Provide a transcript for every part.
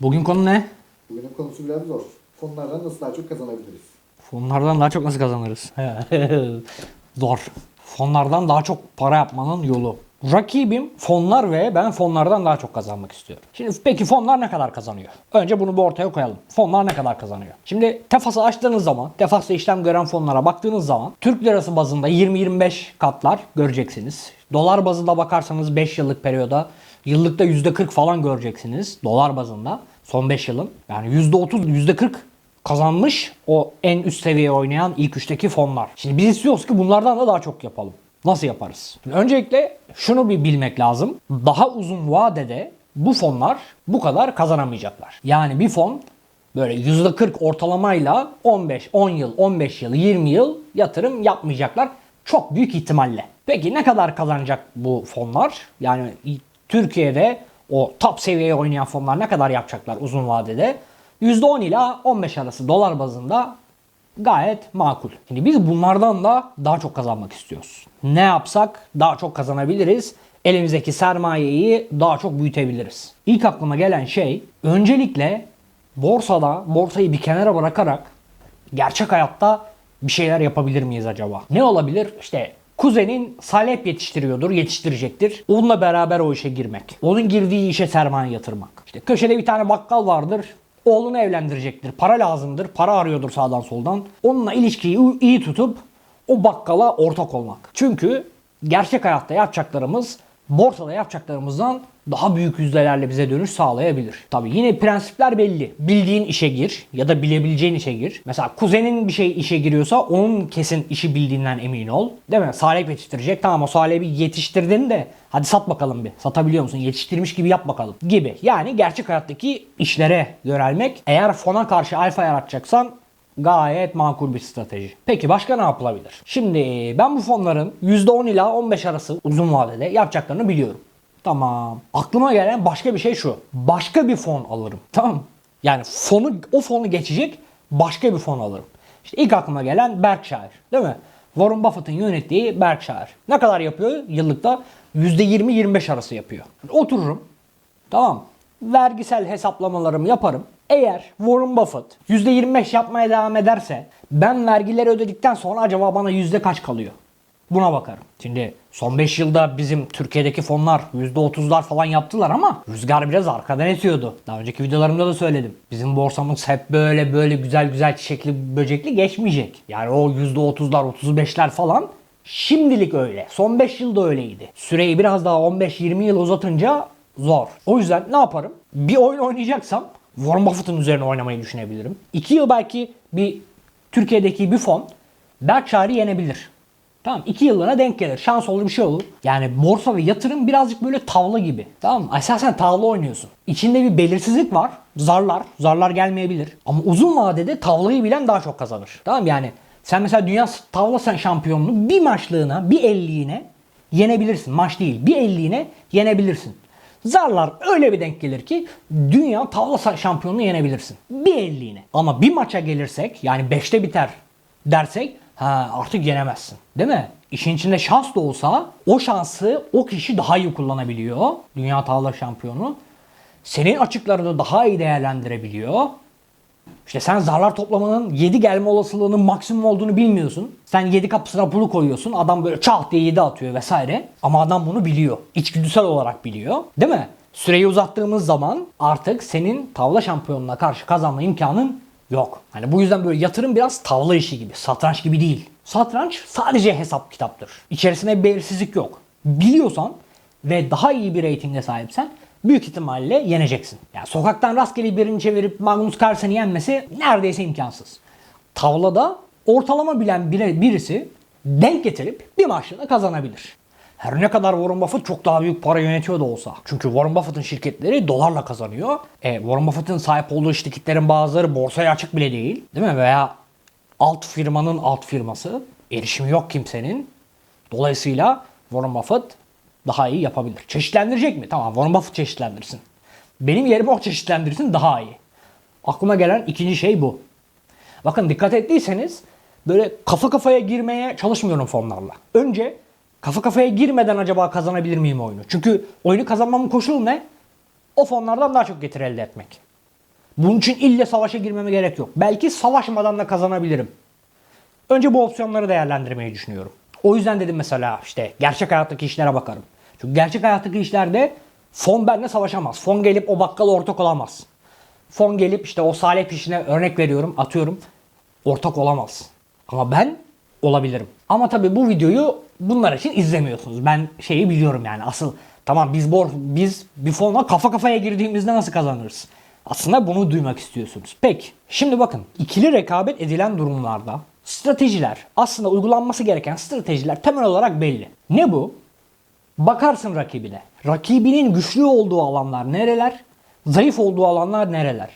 Bugün konu ne? Bugünün konusu biraz zor. Fonlardan nasıl daha çok kazanabiliriz? Fonlardan daha çok nasıl kazanırız? Zor. Fonlardan daha çok para yapmanın yolu. Rakibim fonlar ve ben fonlardan daha çok kazanmak istiyorum. Şimdi peki fonlar ne kadar kazanıyor? Önce bunu bir ortaya koyalım. Fonlar ne kadar kazanıyor? Şimdi Tefas'ı açtığınız zaman, Tefas'ta işlem gören fonlara baktığınız zaman Türk lirası bazında 20-25 katlar göreceksiniz. Dolar bazında bakarsanız 5 yıllık periyoda yıllıkta %40 falan göreceksiniz. Dolar bazında son 5 yılın. Yani %30, %40 kazanmış o en üst seviyeye oynayan ilk üçteki fonlar. Şimdi biz istiyoruz ki bunlardan da daha çok yapalım. Nasıl yaparız? Öncelikle şunu bir bilmek lazım. Daha uzun vadede bu fonlar bu kadar kazanamayacaklar. Yani bir fon böyle %40 ortalamayla 15, 10 yıl, 15 yıl, 20 yıl yatırım yapmayacaklar. Çok büyük ihtimalle. Peki ne kadar kazanacak bu fonlar? Yani Türkiye'de o top seviyeye oynayan fonlar ne kadar yapacaklar uzun vadede? %10 ila 15 arası dolar bazında gayet makul. Şimdi biz bunlardan da daha çok kazanmak istiyoruz. Ne yapsak daha çok kazanabiliriz. Elimizdeki sermayeyi daha çok büyütebiliriz. İlk aklıma gelen şey öncelikle borsada borsayı bir kenara bırakarak gerçek hayatta bir şeyler yapabilir miyiz acaba? Ne olabilir? İşte kuzenin salep yetiştiriyordur, yetiştirecektir. Onunla beraber o işe girmek. Onun girdiği işe sermaye yatırmak. İşte köşede bir tane bakkal vardır. Oğlunu evlendirecektir. Para lazımdır. Para arıyordur sağdan soldan. Onunla ilişkiyi iyi tutup o bakkala ortak olmak. Çünkü gerçek hayatta yapacaklarımız borsada yapacaklarımızdan daha büyük yüzdelerle bize dönüş sağlayabilir. Tabii yine prensipler belli. Bildiğin işe gir ya da bilebileceğin işe gir. Mesela kuzenin bir şey işe giriyorsa onun kesin işi bildiğinden emin ol. Değil mi? Salep yetiştirecek. Tamam o salebi yetiştirdin de hadi sat bakalım bir. Satabiliyor musun? Yetiştirmiş gibi yap bakalım. Gibi. Yani gerçek hayattaki işlere yönelmek. Eğer fona karşı alfa yaratacaksan Gayet makul bir strateji. Peki başka ne yapılabilir? Şimdi ben bu fonların %10 ila 15 arası uzun vadede yapacaklarını biliyorum. Tamam. Aklıma gelen başka bir şey şu. Başka bir fon alırım. Tamam? Yani fonu o fonu geçecek başka bir fon alırım. İşte ilk aklıma gelen Berkshire. Değil mi? Warren Buffett'ın yönettiği Berkshire. Ne kadar yapıyor? Yıllıkta %20-25 arası yapıyor. Otururum. Tamam. Vergisel hesaplamalarımı yaparım. Eğer Warren Buffett %25 yapmaya devam ederse ben vergileri ödedikten sonra acaba bana yüzde kaç kalıyor? Buna bakarım. Şimdi son 5 yılda bizim Türkiye'deki fonlar %30'lar falan yaptılar ama rüzgar biraz arkadan esiyordu. Daha önceki videolarımda da söyledim. Bizim borsamız hep böyle böyle güzel güzel çiçekli böcekli geçmeyecek. Yani o %30'lar 35'ler falan şimdilik öyle. Son 5 yılda öyleydi. Süreyi biraz daha 15-20 yıl uzatınca zor. O yüzden ne yaparım? Bir oyun oynayacaksam Warren Buffett'ın üzerine oynamayı düşünebilirim. 2 yıl belki bir Türkiye'deki bir fon Berkshire'ı yenebilir. Tamam 2 yıllığına denk gelir. Şans olur bir şey olur. Yani borsa ve yatırım birazcık böyle tavla gibi. Tamam mı? Esasen tavla oynuyorsun. İçinde bir belirsizlik var. Zarlar. Zarlar gelmeyebilir. Ama uzun vadede tavlayı bilen daha çok kazanır. Tamam yani sen mesela dünya tavla sen şampiyonluğu bir maçlığına, bir elliğine yenebilirsin. Maç değil. Bir elliğine yenebilirsin. Zarlar öyle bir denk gelir ki dünya tavla şampiyonluğu yenebilirsin. Bir elliğine. Ama bir maça gelirsek yani 5'te biter dersek ha artık yenemezsin. Değil mi? İşin içinde şans da olsa o şansı o kişi daha iyi kullanabiliyor. Dünya tavla şampiyonu. Senin açıklarını daha iyi değerlendirebiliyor. İşte sen zarlar toplamanın 7 gelme olasılığının maksimum olduğunu bilmiyorsun. Sen 7 kapısına pulu koyuyorsun. Adam böyle çat diye 7 atıyor vesaire. Ama adam bunu biliyor. İçgüdüsel olarak biliyor. Değil mi? Süreyi uzattığımız zaman artık senin tavla şampiyonuna karşı kazanma imkanın yok. Hani bu yüzden böyle yatırım biraz tavla işi gibi. Satranç gibi değil. Satranç sadece hesap kitaptır. İçerisinde bir belirsizlik yok. Biliyorsan ve daha iyi bir reytinge sahipsen büyük ihtimalle yeneceksin. Yani sokaktan rastgele birini çevirip Magnus Carlsen'i yenmesi neredeyse imkansız. Tavlada ortalama bilen biri, birisi denk getirip bir maçta da kazanabilir. Her ne kadar Warren Buffett çok daha büyük para yönetiyor da olsa. Çünkü Warren Buffett'ın şirketleri dolarla kazanıyor. E, Warren Buffett'ın sahip olduğu şirketlerin bazıları borsaya açık bile değil. Değil mi? Veya alt firmanın alt firması. Erişimi yok kimsenin. Dolayısıyla Warren Buffett daha iyi yapabilir. Çeşitlendirecek mi? Tamam Warren Buffett çeşitlendirsin. Benim yerime o çeşitlendirsin daha iyi. Aklıma gelen ikinci şey bu. Bakın dikkat ettiyseniz böyle kafa kafaya girmeye çalışmıyorum fonlarla. Önce kafa kafaya girmeden acaba kazanabilir miyim oyunu? Çünkü oyunu kazanmamın koşulu ne? O fonlardan daha çok getiri elde etmek. Bunun için ille savaşa girmeme gerek yok. Belki savaşmadan da kazanabilirim. Önce bu opsiyonları değerlendirmeyi düşünüyorum. O yüzden dedim mesela işte gerçek hayattaki işlere bakarım. Çünkü gerçek hayattaki işlerde fon benimle savaşamaz. Fon gelip o bakkala ortak olamaz. Fon gelip işte o salep işine örnek veriyorum, atıyorum. Ortak olamaz. Ama ben olabilirim. Ama tabii bu videoyu bunlar için izlemiyorsunuz. Ben şeyi biliyorum yani asıl tamam biz bor biz bir fonla kafa kafaya girdiğimizde nasıl kazanırız? Aslında bunu duymak istiyorsunuz. Peki şimdi bakın ikili rekabet edilen durumlarda stratejiler aslında uygulanması gereken stratejiler temel olarak belli. Ne bu? Bakarsın rakibine. Rakibinin güçlü olduğu alanlar nereler? Zayıf olduğu alanlar nereler?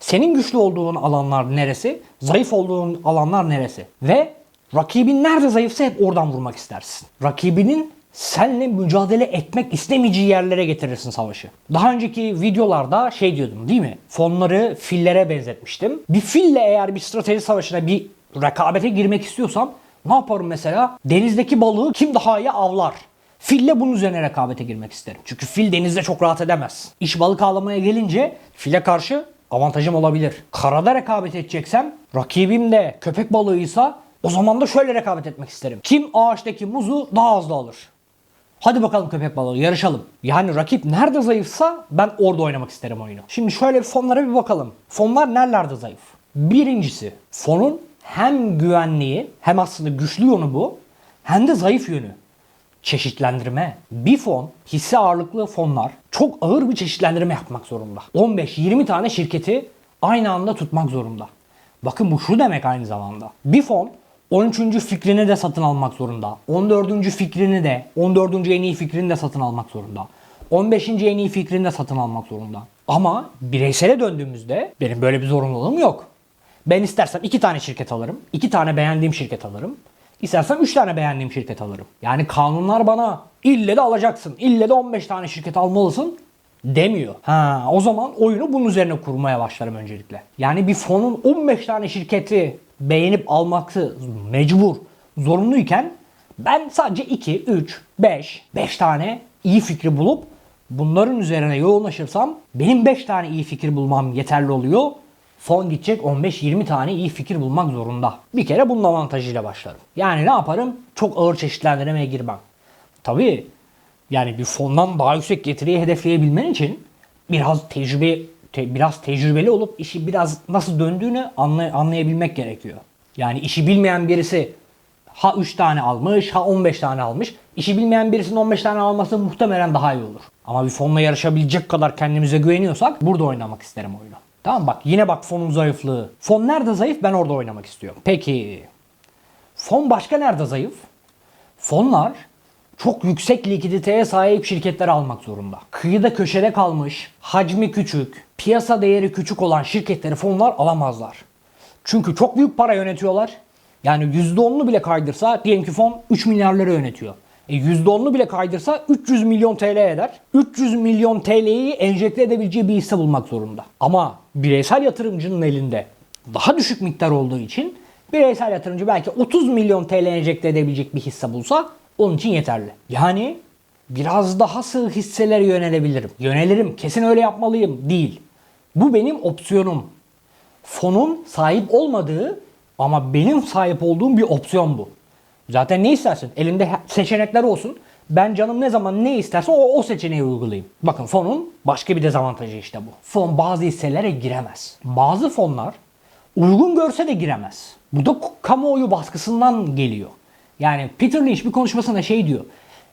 Senin güçlü olduğun alanlar neresi? Zayıf olduğun alanlar neresi? Ve rakibin nerede zayıfsa hep oradan vurmak istersin. Rakibinin seninle mücadele etmek istemeyeceği yerlere getirirsin savaşı. Daha önceki videolarda şey diyordum değil mi? Fonları fillere benzetmiştim. Bir fille eğer bir strateji savaşına bir rekabete girmek istiyorsam ne yaparım mesela? Denizdeki balığı kim daha iyi avlar? Fille bunun üzerine rekabete girmek isterim. Çünkü fil denizde çok rahat edemez. İş balık avlamaya gelince file karşı avantajım olabilir. Karada rekabet edeceksem rakibim de köpek balığıysa o zaman da şöyle rekabet etmek isterim. Kim ağaçtaki muzu daha hızlı alır? Hadi bakalım köpek balığı yarışalım. Yani rakip nerede zayıfsa ben orada oynamak isterim oyunu. Şimdi şöyle fonlara bir bakalım. Fonlar nerelerde zayıf? Birincisi fonun hem güvenliği hem aslında güçlü yönü bu hem de zayıf yönü çeşitlendirme. Bir fon, hisse ağırlıklı fonlar çok ağır bir çeşitlendirme yapmak zorunda. 15-20 tane şirketi aynı anda tutmak zorunda. Bakın bu şu demek aynı zamanda. Bir fon 13. fikrini de satın almak zorunda. 14. fikrini de, 14. en iyi fikrini de satın almak zorunda. 15. en iyi fikrini de satın almak zorunda. Ama bireysele döndüğümüzde benim böyle bir zorunluluğum yok. Ben istersem iki tane şirket alırım. iki tane beğendiğim şirket alırım. İstersem 3 tane beğendiğim şirket alırım. Yani kanunlar bana ille de alacaksın, ille de 15 tane şirket almalısın demiyor. Ha, o zaman oyunu bunun üzerine kurmaya başlarım öncelikle. Yani bir fonun 15 tane şirketi beğenip alması mecbur, zorunluyken ben sadece 2, 3, 5, 5 tane iyi fikri bulup bunların üzerine yoğunlaşırsam benim 5 tane iyi fikir bulmam yeterli oluyor. Fon gidecek 15-20 tane iyi fikir bulmak zorunda. Bir kere bunun avantajıyla başlarım. Yani ne yaparım? Çok ağır çeşitlendirmeye girmem. Tabii yani bir fondan daha yüksek getiriyi hedefleyebilmen için biraz tecrübe te- biraz tecrübeli olup işi biraz nasıl döndüğünü anlay- anlayabilmek gerekiyor. Yani işi bilmeyen birisi ha 3 tane almış ha 15 tane almış. İşi bilmeyen birisinin 15 tane alması muhtemelen daha iyi olur. Ama bir fonla yarışabilecek kadar kendimize güveniyorsak burada oynamak isterim oyunu. Tamam bak yine bak fonun zayıflığı. Fon nerede zayıf ben orada oynamak istiyorum. Peki fon başka nerede zayıf? Fonlar çok yüksek likiditeye sahip şirketler almak zorunda. Kıyıda köşede kalmış, hacmi küçük, piyasa değeri küçük olan şirketleri fonlar alamazlar. Çünkü çok büyük para yönetiyorlar. Yani %10'unu bile kaydırsa diyelim ki fon 3 milyarları yönetiyor. E %10'unu bile kaydırsa 300 milyon TL eder. 300 milyon TL'yi enjekte edebileceği bir hisse bulmak zorunda. Ama bireysel yatırımcının elinde daha düşük miktar olduğu için bireysel yatırımcı belki 30 milyon TL enjekte edebilecek bir hisse bulsa onun için yeterli. Yani biraz daha sığ hisselere yönelebilirim. Yönelirim. Kesin öyle yapmalıyım. Değil. Bu benim opsiyonum. Fonun sahip olmadığı ama benim sahip olduğum bir opsiyon bu. Zaten ne istersin? Elimde seçenekler olsun. Ben canım ne zaman ne isterse o, o seçeneği uygulayayım. Bakın fonun başka bir dezavantajı işte bu. Fon bazı hisselere giremez. Bazı fonlar uygun görse de giremez. Bu da kamuoyu baskısından geliyor. Yani Peter Lynch bir konuşmasında şey diyor.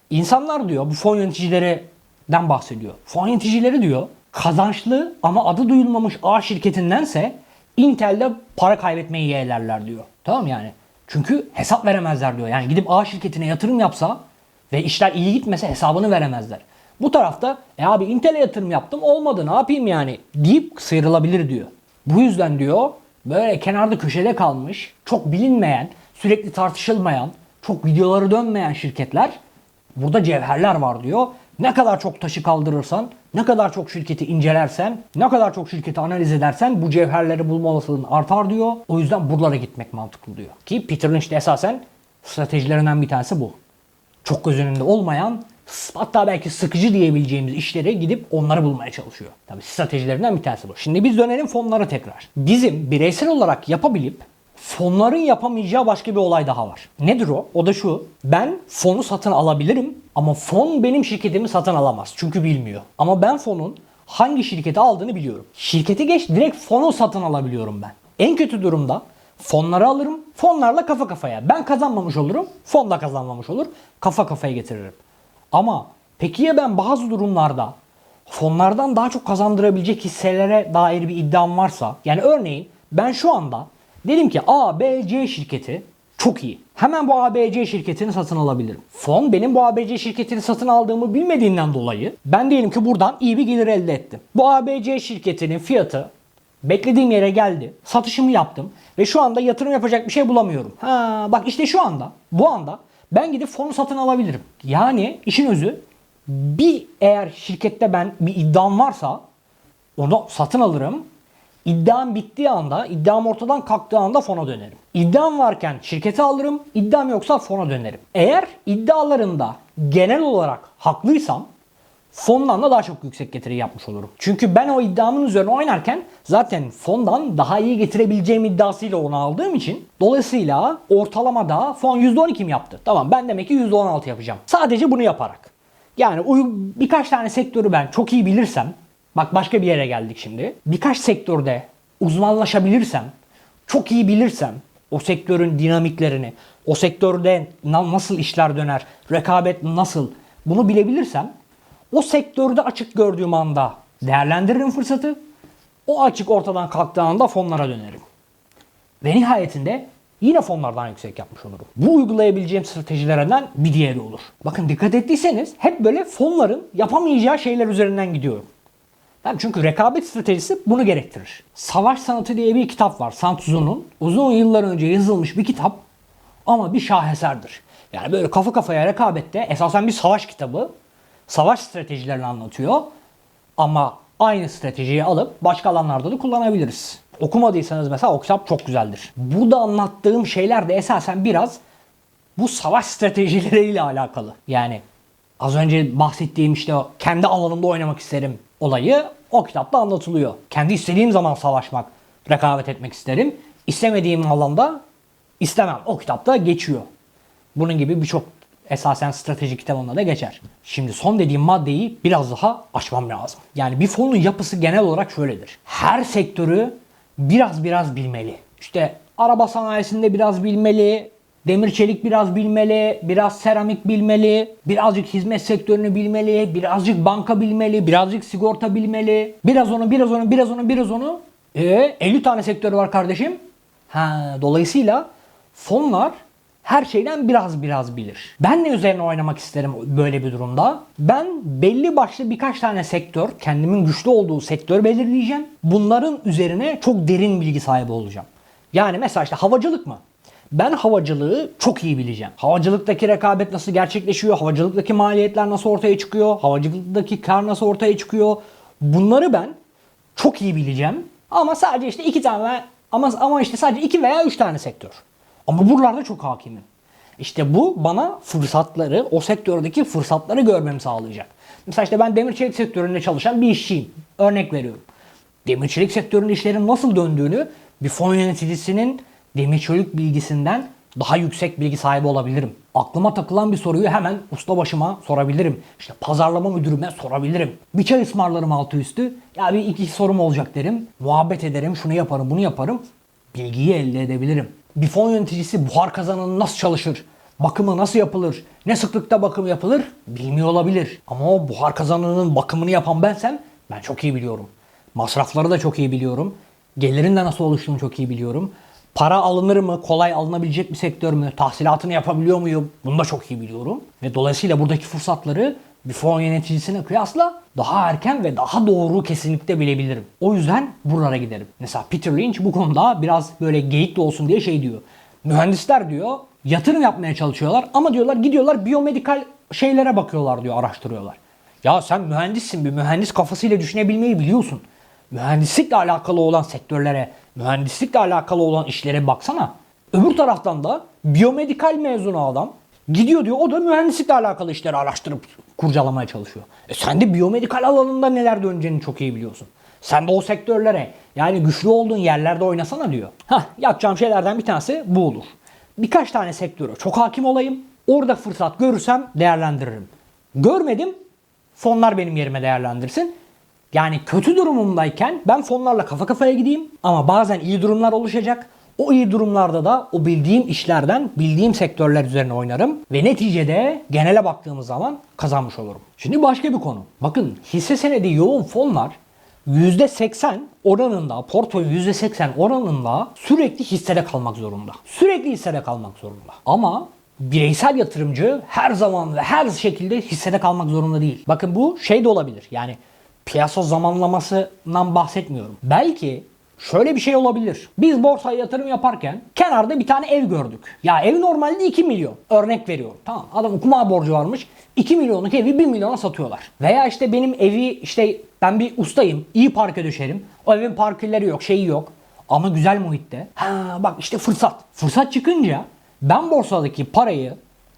İnsanlar diyor bu fon yöneticilerinden bahsediyor. Fon yöneticileri diyor kazançlı ama adı duyulmamış A şirketindense Intel'de para kaybetmeyi yeğlerler diyor. Tamam yani? Çünkü hesap veremezler diyor. Yani gidip A şirketine yatırım yapsa ve işler iyi gitmese hesabını veremezler. Bu tarafta e abi Intel'e yatırım yaptım olmadı ne yapayım yani deyip sıyrılabilir diyor. Bu yüzden diyor böyle kenarda köşede kalmış, çok bilinmeyen, sürekli tartışılmayan, çok videoları dönmeyen şirketler burada cevherler var diyor. Ne kadar çok taşı kaldırırsan, ne kadar çok şirketi incelersen, ne kadar çok şirketi analiz edersen bu cevherleri bulma olasılığın artar diyor. O yüzden buralara gitmek mantıklı diyor. Ki Peter Lynch de esasen stratejilerinden bir tanesi bu. Çok göz önünde olmayan hatta belki sıkıcı diyebileceğimiz işlere gidip onları bulmaya çalışıyor. Tabii stratejilerinden bir tanesi bu. Şimdi biz dönelim fonlara tekrar. Bizim bireysel olarak yapabilip fonların yapamayacağı başka bir olay daha var. Nedir o? O da şu. Ben fonu satın alabilirim ama fon benim şirketimi satın alamaz. Çünkü bilmiyor. Ama ben fonun hangi şirketi aldığını biliyorum. Şirketi geç direkt fonu satın alabiliyorum ben. En kötü durumda fonları alırım. Fonlarla kafa kafaya. Ben kazanmamış olurum. Fon da kazanmamış olur. Kafa kafaya getiririm. Ama peki ya ben bazı durumlarda fonlardan daha çok kazandırabilecek hisselere dair bir iddiam varsa yani örneğin ben şu anda dedim ki A, B, C şirketi çok iyi. Hemen bu A, B, C şirketini satın alabilirim. Fon benim bu A, B, C şirketini satın aldığımı bilmediğinden dolayı ben diyelim ki buradan iyi bir gelir elde ettim. Bu A, B, C şirketinin fiyatı beklediğim yere geldi. Satışımı yaptım ve şu anda yatırım yapacak bir şey bulamıyorum. Ha bak işte şu anda bu anda ben gidip fonu satın alabilirim. Yani işin özü bir eğer şirkette ben bir iddiam varsa onu satın alırım. İddiam bittiği anda, iddiam ortadan kalktığı anda fona dönerim. İddiam varken şirkete alırım, iddiam yoksa fona dönerim. Eğer iddialarında genel olarak haklıysam fondan da daha çok yüksek getiri yapmış olurum. Çünkü ben o iddiamın üzerine oynarken zaten fondan daha iyi getirebileceğim iddiasıyla onu aldığım için dolayısıyla ortalamada fon %12 mi yaptı? Tamam ben demek ki %16 yapacağım. Sadece bunu yaparak. Yani birkaç tane sektörü ben çok iyi bilirsem bak başka bir yere geldik şimdi. Birkaç sektörde uzmanlaşabilirsem çok iyi bilirsem o sektörün dinamiklerini, o sektörde na- nasıl işler döner, rekabet nasıl bunu bilebilirsem o sektörde açık gördüğüm anda değerlendiririm fırsatı. O açık ortadan kalktığı anda fonlara dönerim. Ve nihayetinde yine fonlardan yüksek yapmış olurum. Bu uygulayabileceğim stratejilerden bir diğeri olur. Bakın dikkat ettiyseniz hep böyle fonların yapamayacağı şeyler üzerinden gidiyorum. Ben çünkü rekabet stratejisi bunu gerektirir. Savaş Sanatı diye bir kitap var. Sun Tzu'nun uzun yıllar önce yazılmış bir kitap ama bir şaheserdir. Yani böyle kafa kafaya rekabette esasen bir savaş kitabı. Savaş stratejilerini anlatıyor. Ama aynı stratejiyi alıp başka alanlarda da kullanabiliriz. Okumadıysanız mesela o kitap çok güzeldir. Burada anlattığım şeyler de esasen biraz bu savaş stratejileriyle alakalı. Yani az önce bahsettiğim işte kendi alanımda oynamak isterim olayı o kitapta anlatılıyor. Kendi istediğim zaman savaşmak, rekabet etmek isterim. İstemediğim alanda istemem. O kitapta geçiyor. Bunun gibi birçok esasen strateji kitabında da geçer. Şimdi son dediğim maddeyi biraz daha açmam lazım. Yani bir fonun yapısı genel olarak şöyledir. Her sektörü biraz biraz bilmeli. İşte araba sanayisinde biraz bilmeli, demir çelik biraz bilmeli, biraz seramik bilmeli, birazcık hizmet sektörünü bilmeli, birazcık banka bilmeli, birazcık sigorta bilmeli. Biraz onu, biraz onu, biraz onu, biraz onu. E 50 tane sektörü var kardeşim. Ha, dolayısıyla fonlar her şeyden biraz biraz bilir. Ben ne üzerine oynamak isterim böyle bir durumda? Ben belli başlı birkaç tane sektör, kendimin güçlü olduğu sektör belirleyeceğim. Bunların üzerine çok derin bilgi sahibi olacağım. Yani mesela işte havacılık mı? Ben havacılığı çok iyi bileceğim. Havacılıktaki rekabet nasıl gerçekleşiyor? Havacılıktaki maliyetler nasıl ortaya çıkıyor? Havacılıktaki kar nasıl ortaya çıkıyor? Bunları ben çok iyi bileceğim. Ama sadece işte iki tane ama ama işte sadece iki veya üç tane sektör. Ama buralarda çok hakimim. İşte bu bana fırsatları, o sektördeki fırsatları görmemi sağlayacak. Mesela işte ben demir çelik sektöründe çalışan bir işçiyim. Örnek veriyorum. Demir çelik sektöründe işlerin nasıl döndüğünü bir fon yöneticisinin demir çelik bilgisinden daha yüksek bilgi sahibi olabilirim. Aklıma takılan bir soruyu hemen usta başıma sorabilirim. İşte pazarlama müdürüme sorabilirim. Bir çay ısmarlarım altı üstü. Ya bir iki sorum olacak derim. Muhabbet ederim, şunu yaparım, bunu yaparım. Bilgiyi elde edebilirim. Bir fon yöneticisi buhar kazanını nasıl çalışır? Bakımı nasıl yapılır? Ne sıklıkta bakım yapılır? Bilmiyor olabilir. Ama o buhar kazanının bakımını yapan bensem ben çok iyi biliyorum. Masrafları da çok iyi biliyorum. Gelirin de nasıl oluştuğunu çok iyi biliyorum. Para alınır mı? Kolay alınabilecek bir sektör mü? Tahsilatını yapabiliyor muyum? Bunu da çok iyi biliyorum. Ve dolayısıyla buradaki fırsatları bir fon yöneticisine kıyasla daha erken ve daha doğru kesinlikle bilebilirim. O yüzden buralara giderim. Mesela Peter Lynch bu konuda biraz böyle geyik de olsun diye şey diyor. Mühendisler diyor yatırım yapmaya çalışıyorlar ama diyorlar gidiyorlar biyomedikal şeylere bakıyorlar diyor araştırıyorlar. Ya sen mühendissin bir mühendis kafasıyla düşünebilmeyi biliyorsun. Mühendislikle alakalı olan sektörlere, mühendislikle alakalı olan işlere baksana. Öbür taraftan da biyomedikal mezunu adam gidiyor diyor o da mühendislikle alakalı işleri araştırıp kurcalamaya çalışıyor. E sen de biyomedikal alanında neler döneceğini çok iyi biliyorsun. Sen de o sektörlere yani güçlü olduğun yerlerde oynasana diyor. Hah yapacağım şeylerden bir tanesi bu olur. Birkaç tane sektöre çok hakim olayım. Orada fırsat görürsem değerlendiririm. Görmedim fonlar benim yerime değerlendirsin. Yani kötü durumumdayken ben fonlarla kafa kafaya gideyim ama bazen iyi durumlar oluşacak. O iyi durumlarda da o bildiğim işlerden bildiğim sektörler üzerine oynarım ve neticede genele baktığımız zaman kazanmış olurum. Şimdi başka bir konu. Bakın hisse senedi yoğun fonlar %80 oranında, portföy %80 oranında sürekli hissede kalmak zorunda. Sürekli hissede kalmak zorunda. Ama bireysel yatırımcı her zaman ve her şekilde hissede kalmak zorunda değil. Bakın bu şey de olabilir. Yani piyasa zamanlamasından bahsetmiyorum. Belki şöyle bir şey olabilir. Biz borsaya yatırım yaparken kenarda bir tane ev gördük. Ya ev normalde 2 milyon. Örnek veriyorum. Tamam adam kuma borcu varmış. 2 milyonluk evi 1 milyona satıyorlar. Veya işte benim evi işte ben bir ustayım. iyi parke döşerim. O evin parkeleri yok, şeyi yok. Ama güzel muhitte. Ha bak işte fırsat. Fırsat çıkınca ben borsadaki parayı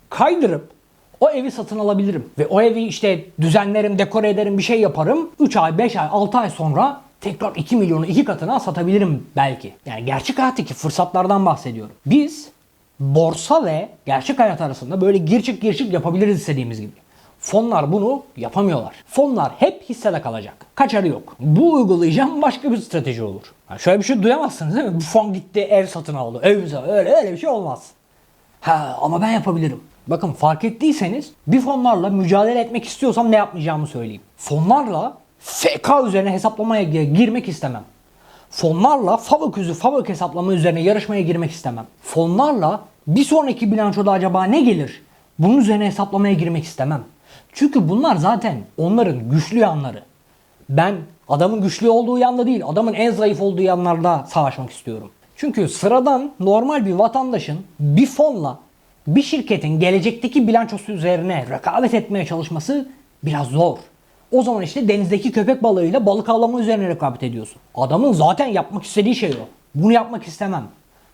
kaydırıp o evi satın alabilirim. Ve o evi işte düzenlerim, dekore ederim, bir şey yaparım. 3 ay, 5 ay, 6 ay sonra tekrar 2 milyonu 2 katına satabilirim belki. Yani gerçek hayattaki fırsatlardan bahsediyorum. Biz borsa ve gerçek hayat arasında böyle gir çık gir çık yapabiliriz istediğimiz gibi. Fonlar bunu yapamıyorlar. Fonlar hep hissede kalacak. Kaçarı yok. Bu uygulayacağım başka bir strateji olur. Yani şöyle bir şey duyamazsınız değil mi? Bu fon gitti ev satın aldı. Ev öyle öyle bir şey olmaz. Ha ama ben yapabilirim. Bakın fark ettiyseniz bir fonlarla mücadele etmek istiyorsam ne yapmayacağımı söyleyeyim. Fonlarla FK üzerine hesaplamaya gi- girmek istemem. Fonlarla FAVÖK yüzü FAVÖK hesaplama üzerine yarışmaya girmek istemem. Fonlarla bir sonraki bilançoda acaba ne gelir? Bunun üzerine hesaplamaya girmek istemem. Çünkü bunlar zaten onların güçlü yanları. Ben adamın güçlü olduğu yanda değil, adamın en zayıf olduğu yanlarda savaşmak istiyorum. Çünkü sıradan normal bir vatandaşın bir fonla bir şirketin gelecekteki bilançosu üzerine rekabet etmeye çalışması biraz zor. O zaman işte denizdeki köpek balığıyla balık avlama üzerine rekabet ediyorsun. Adamın zaten yapmak istediği şey o. Bunu yapmak istemem.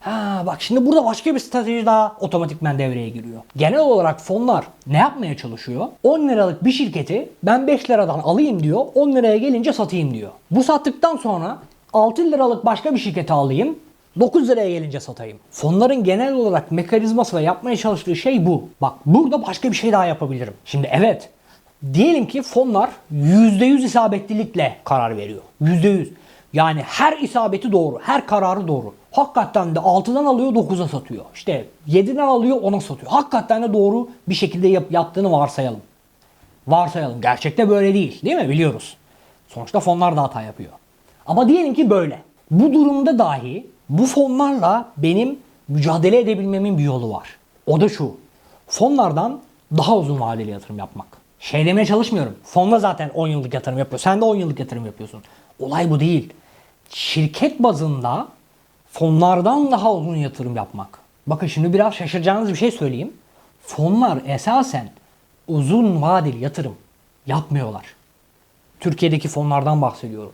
Ha bak şimdi burada başka bir strateji daha otomatikmen devreye giriyor. Genel olarak fonlar ne yapmaya çalışıyor? 10 liralık bir şirketi ben 5 liradan alayım diyor. 10 liraya gelince satayım diyor. Bu sattıktan sonra 6 liralık başka bir şirketi alayım. 9 liraya gelince satayım. Fonların genel olarak mekanizması ve yapmaya çalıştığı şey bu. Bak burada başka bir şey daha yapabilirim. Şimdi evet diyelim ki fonlar %100 isabetlilikle karar veriyor. %100. Yani her isabeti doğru, her kararı doğru. Hakikaten de 6'dan alıyor 9'a satıyor. İşte 7'den alıyor 10'a satıyor. Hakikaten de doğru bir şekilde yap- yaptığını varsayalım. Varsayalım. Gerçekte böyle değil. Değil mi? Biliyoruz. Sonuçta fonlar da hata yapıyor. Ama diyelim ki böyle. Bu durumda dahi bu fonlarla benim mücadele edebilmemin bir yolu var. O da şu. Fonlardan daha uzun vadeli yatırım yapmak. Şey demeye çalışmıyorum. Fonda zaten 10 yıllık yatırım yapıyor. Sen de 10 yıllık yatırım yapıyorsun. Olay bu değil. Şirket bazında fonlardan daha uzun yatırım yapmak. Bakın şimdi biraz şaşıracağınız bir şey söyleyeyim. Fonlar esasen uzun vadeli yatırım yapmıyorlar. Türkiye'deki fonlardan bahsediyorum.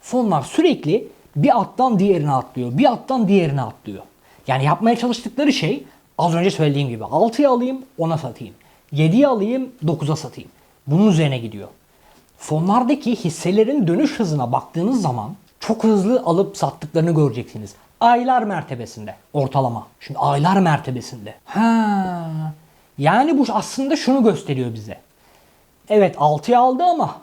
Fonlar sürekli bir attan diğerine atlıyor. Bir attan diğerine atlıyor. Yani yapmaya çalıştıkları şey az önce söylediğim gibi 6'ya alayım 10'a satayım. 7'ye alayım 9'a satayım. Bunun üzerine gidiyor. Fonlardaki hisselerin dönüş hızına baktığınız zaman çok hızlı alıp sattıklarını göreceksiniz. Aylar mertebesinde ortalama. Şimdi aylar mertebesinde. Ha. Yani bu aslında şunu gösteriyor bize. Evet 6'ya aldı ama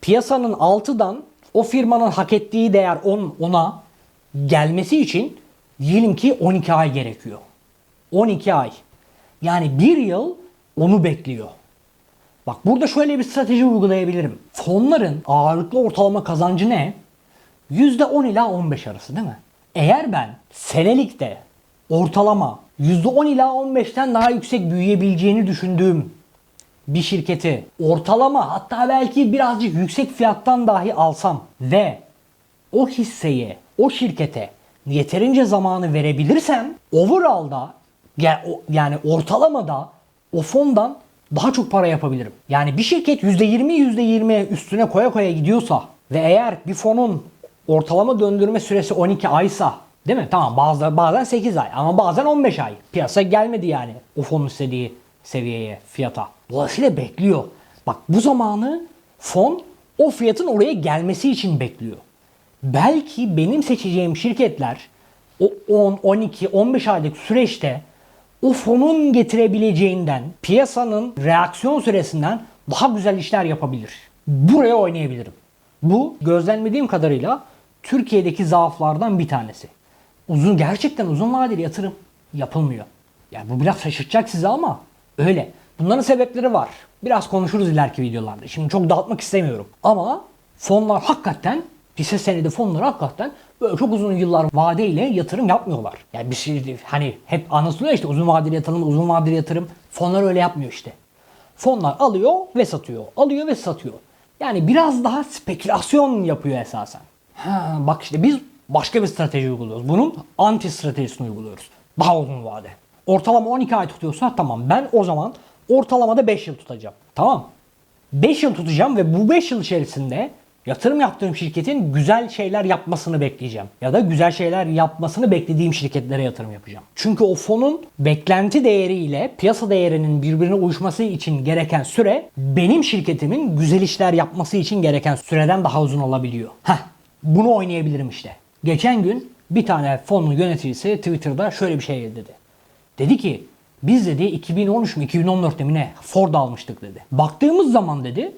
piyasanın 6'dan o firmanın hak ettiği değer 10 ona gelmesi için diyelim ki 12 ay gerekiyor. 12 ay. Yani bir yıl onu bekliyor. Bak burada şöyle bir strateji uygulayabilirim. Fonların ağırlıklı ortalama kazancı ne? %10 ila 15 arası değil mi? Eğer ben senelikte ortalama %10 ila 15'ten daha yüksek büyüyebileceğini düşündüğüm bir şirketi ortalama hatta belki birazcık yüksek fiyattan dahi alsam ve o hisseye, o şirkete yeterince zamanı verebilirsem overall'da yani ortalamada o fondan daha çok para yapabilirim. Yani bir şirket %20 %20 üstüne koya koya gidiyorsa ve eğer bir fonun ortalama döndürme süresi 12 aysa değil mi? Tamam bazı, bazen 8 ay ama bazen 15 ay. Piyasa gelmedi yani o fonun istediği seviyeye, fiyata. Dolayısıyla bekliyor. Bak bu zamanı fon o fiyatın oraya gelmesi için bekliyor. Belki benim seçeceğim şirketler o 10, 12, 15 aylık süreçte o fonun getirebileceğinden, piyasanın reaksiyon süresinden daha güzel işler yapabilir. Buraya oynayabilirim. Bu gözlemlediğim kadarıyla Türkiye'deki zaaflardan bir tanesi. Uzun gerçekten uzun vadeli yatırım yapılmıyor. Yani bu biraz şaşırtacak sizi ama öyle. Bunların sebepleri var. Biraz konuşuruz ileriki videolarda. Şimdi çok dağıtmak istemiyorum. Ama fonlar hakikaten hisse senedi fonları hakikaten böyle çok uzun yıllar vadeyle yatırım yapmıyorlar. Yani bir şey hani hep anlatılıyor işte uzun vadeli yatırım, uzun vadeli yatırım. Fonlar öyle yapmıyor işte. Fonlar alıyor ve satıyor. Alıyor ve satıyor. Yani biraz daha spekülasyon yapıyor esasen. Ha, bak işte biz başka bir strateji uyguluyoruz. Bunun anti stratejisini uyguluyoruz. Daha uzun vade. Ortalama 12 ay tutuyorsa tamam ben o zaman ortalamada 5 yıl tutacağım. Tamam. 5 yıl tutacağım ve bu 5 yıl içerisinde yatırım yaptığım şirketin güzel şeyler yapmasını bekleyeceğim. Ya da güzel şeyler yapmasını beklediğim şirketlere yatırım yapacağım. Çünkü o fonun beklenti değeriyle piyasa değerinin birbirine uyuşması için gereken süre benim şirketimin güzel işler yapması için gereken süreden daha uzun olabiliyor. Heh, bunu oynayabilirim işte. Geçen gün bir tane fonun yöneticisi Twitter'da şöyle bir şey dedi. Dedi ki biz dedi 2013 mü 2014'te mi ne Ford almıştık dedi. Baktığımız zaman dedi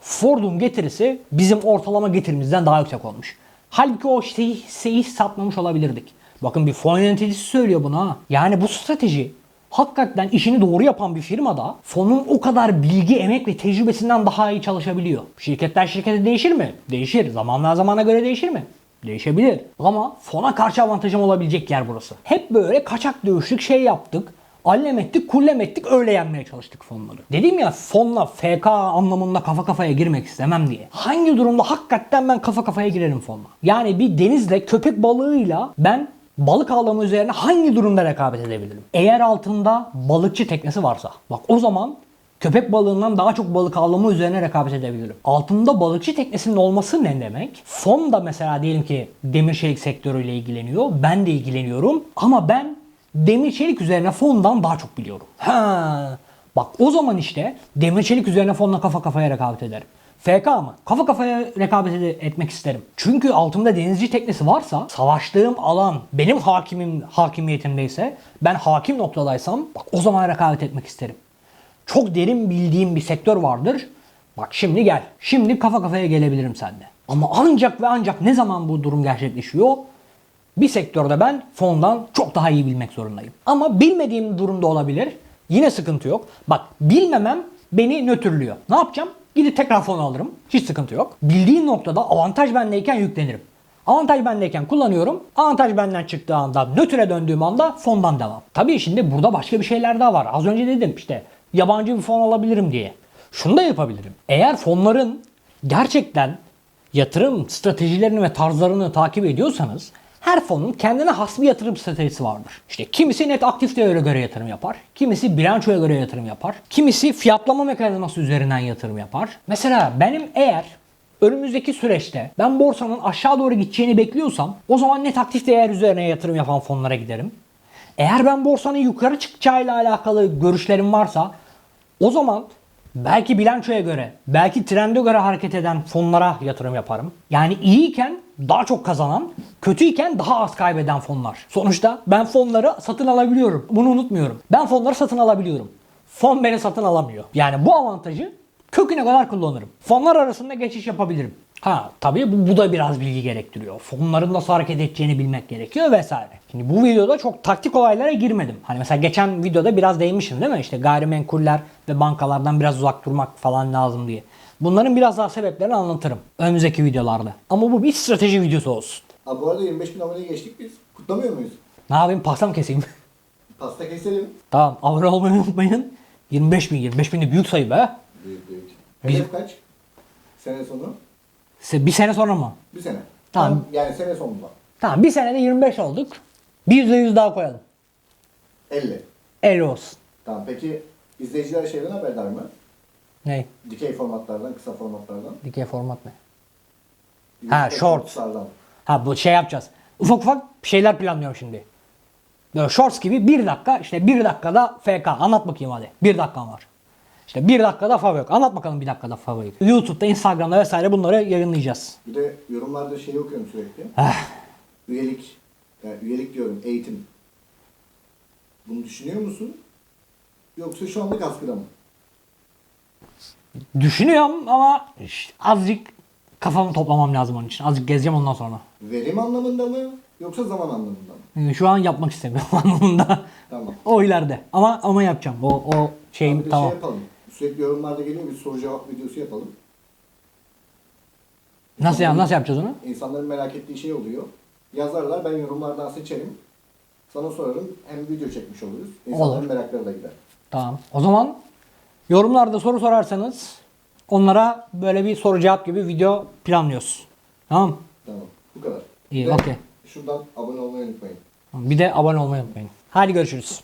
Ford'un getirisi bizim ortalama getirimizden daha yüksek olmuş. Halbuki o hisseyi, hisseyi satmamış olabilirdik. Bakın bir fon yöneticisi söylüyor bunu ha. Yani bu strateji hakikaten işini doğru yapan bir firmada fonun o kadar bilgi, emek ve tecrübesinden daha iyi çalışabiliyor. Şirketler şirkete değişir mi? Değişir. Zamanlar zamana göre değişir mi? Değişebilir. Ama fona karşı avantajım olabilecek yer burası. Hep böyle kaçak dövüşlük şey yaptık. Allem ettik, kullem ettik, öyle yenmeye çalıştık fonları. Dedim ya fonla FK anlamında kafa kafaya girmek istemem diye. Hangi durumda hakikaten ben kafa kafaya girerim fonla? Yani bir denizle köpek balığıyla ben balık avlama üzerine hangi durumda rekabet edebilirim? Eğer altında balıkçı teknesi varsa. Bak o zaman köpek balığından daha çok balık avlama üzerine rekabet edebilirim. Altında balıkçı teknesinin olması ne demek? Fon da mesela diyelim ki demir çelik sektörüyle ilgileniyor. Ben de ilgileniyorum. Ama ben demir çelik üzerine fondan daha çok biliyorum. Ha, bak o zaman işte demir çelik üzerine fonla kafa kafaya rekabet ederim. FK mı? Kafa kafaya rekabet etmek isterim. Çünkü altımda denizci teknesi varsa savaştığım alan benim hakimim hakimiyetimdeyse ben hakim noktadaysam bak o zaman rekabet etmek isterim. Çok derin bildiğim bir sektör vardır. Bak şimdi gel. Şimdi kafa kafaya gelebilirim seninle. Ama ancak ve ancak ne zaman bu durum gerçekleşiyor? Bir sektörde ben fondan çok daha iyi bilmek zorundayım. Ama bilmediğim durumda olabilir. Yine sıkıntı yok. Bak bilmemem beni nötrlüyor. Ne yapacağım? Gidip tekrar fon alırım. Hiç sıkıntı yok. Bildiğin noktada avantaj bendeyken yüklenirim. Avantaj bendeyken kullanıyorum. Avantaj benden çıktığı anda, nötre döndüğüm anda fondan devam. Tabii şimdi burada başka bir şeyler daha var. Az önce dedim işte yabancı bir fon alabilirim diye. Şunu da yapabilirim. Eğer fonların gerçekten yatırım stratejilerini ve tarzlarını takip ediyorsanız her fonun kendine has bir yatırım stratejisi vardır. İşte kimisi net aktif değere göre yatırım yapar. Kimisi bilançoya göre yatırım yapar. Kimisi fiyatlama mekanizması üzerinden yatırım yapar. Mesela benim eğer önümüzdeki süreçte ben borsanın aşağı doğru gideceğini bekliyorsam o zaman net aktif değer üzerine yatırım yapan fonlara giderim. Eğer ben borsanın yukarı çıkacağıyla alakalı görüşlerim varsa o zaman belki bilançoya göre, belki trende göre hareket eden fonlara yatırım yaparım. Yani iyiyken daha çok kazanan, kötüyken daha az kaybeden fonlar. Sonuçta ben fonları satın alabiliyorum. Bunu unutmuyorum. Ben fonları satın alabiliyorum. Fon beni satın alamıyor. Yani bu avantajı köküne kadar kullanırım. Fonlar arasında geçiş yapabilirim. Ha tabii bu, bu da biraz bilgi gerektiriyor. Fonların nasıl hareket edeceğini bilmek gerekiyor vesaire. Şimdi bu videoda çok taktik olaylara girmedim. Hani mesela geçen videoda biraz değinmişim değil mi? İşte gayrimenkuller ve bankalardan biraz uzak durmak falan lazım diye. Bunların biraz daha sebeplerini anlatırım önümüzdeki videolarda. Ama bu bir strateji videosu olsun. Abi bu arada 25 bin aboneyi geçtik biz. Kutlamıyor muyuz? Ne yapayım pasta mı keseyim? Pasta keselim. tamam abone olmayı unutmayın. 25 bin 25 bin de büyük sayı be. Büyük büyük. Biz- Hedef kaç? Sene sonu? Se- Bir sene sonra mı? Bir sene. Tamam. Tam Yani sene sonunda. Tamam bir senede 25 olduk. Bir %100 daha koyalım. 50. 50 olsun. Tamam peki izleyiciler şeyden haberdar mı? Ne? Dikey formatlardan, kısa formatlardan. Dikey format ne? Ha, shorts. shortslardan. Ha bu şey yapacağız. Ufak ufak şeyler planlıyorum şimdi. Böyle shorts gibi bir dakika işte bir dakikada FK anlat bakayım hadi. Bir dakikan var. İşte bir dakikada fav yok. Anlat bakalım bir dakikada favı. YouTube'da, Instagram'da vesaire bunları yayınlayacağız. Bir de yorumlarda şey okuyorum sürekli. Üyelik, yani üyelik diyorum eğitim. Bunu düşünüyor musun? Yoksa şu anlık askıda mı? Düşünüyorum ama işte azıcık kafamı toplamam lazım onun için. Azıcık gezeceğim ondan sonra. Verim anlamında mı? Yoksa zaman anlamında mı? Yani Şu an yapmak istemiyorum anlamında. Tamam. O ileride. Ama ama yapacağım. O o şey de tamam. şey yapalım. Sürekli yorumlarda geliyor bir soru cevap videosu yapalım. Nasıl ya nasıl yapacağız onu? İnsanların merak ettiği şey oluyor. Yazarlar ben yorumlardan seçerim. Sana sorarım hem video çekmiş oluruz. İnsanların Olur. merakları da gider. Tamam. O zaman yorumlarda soru sorarsanız onlara böyle bir soru cevap gibi video planlıyoruz. Tamam. Tamam. Bu kadar. İyi, Ve okey. Şuradan abone olmayı unutmayın. Bir de abone olmayı unutmayın. Hadi görüşürüz.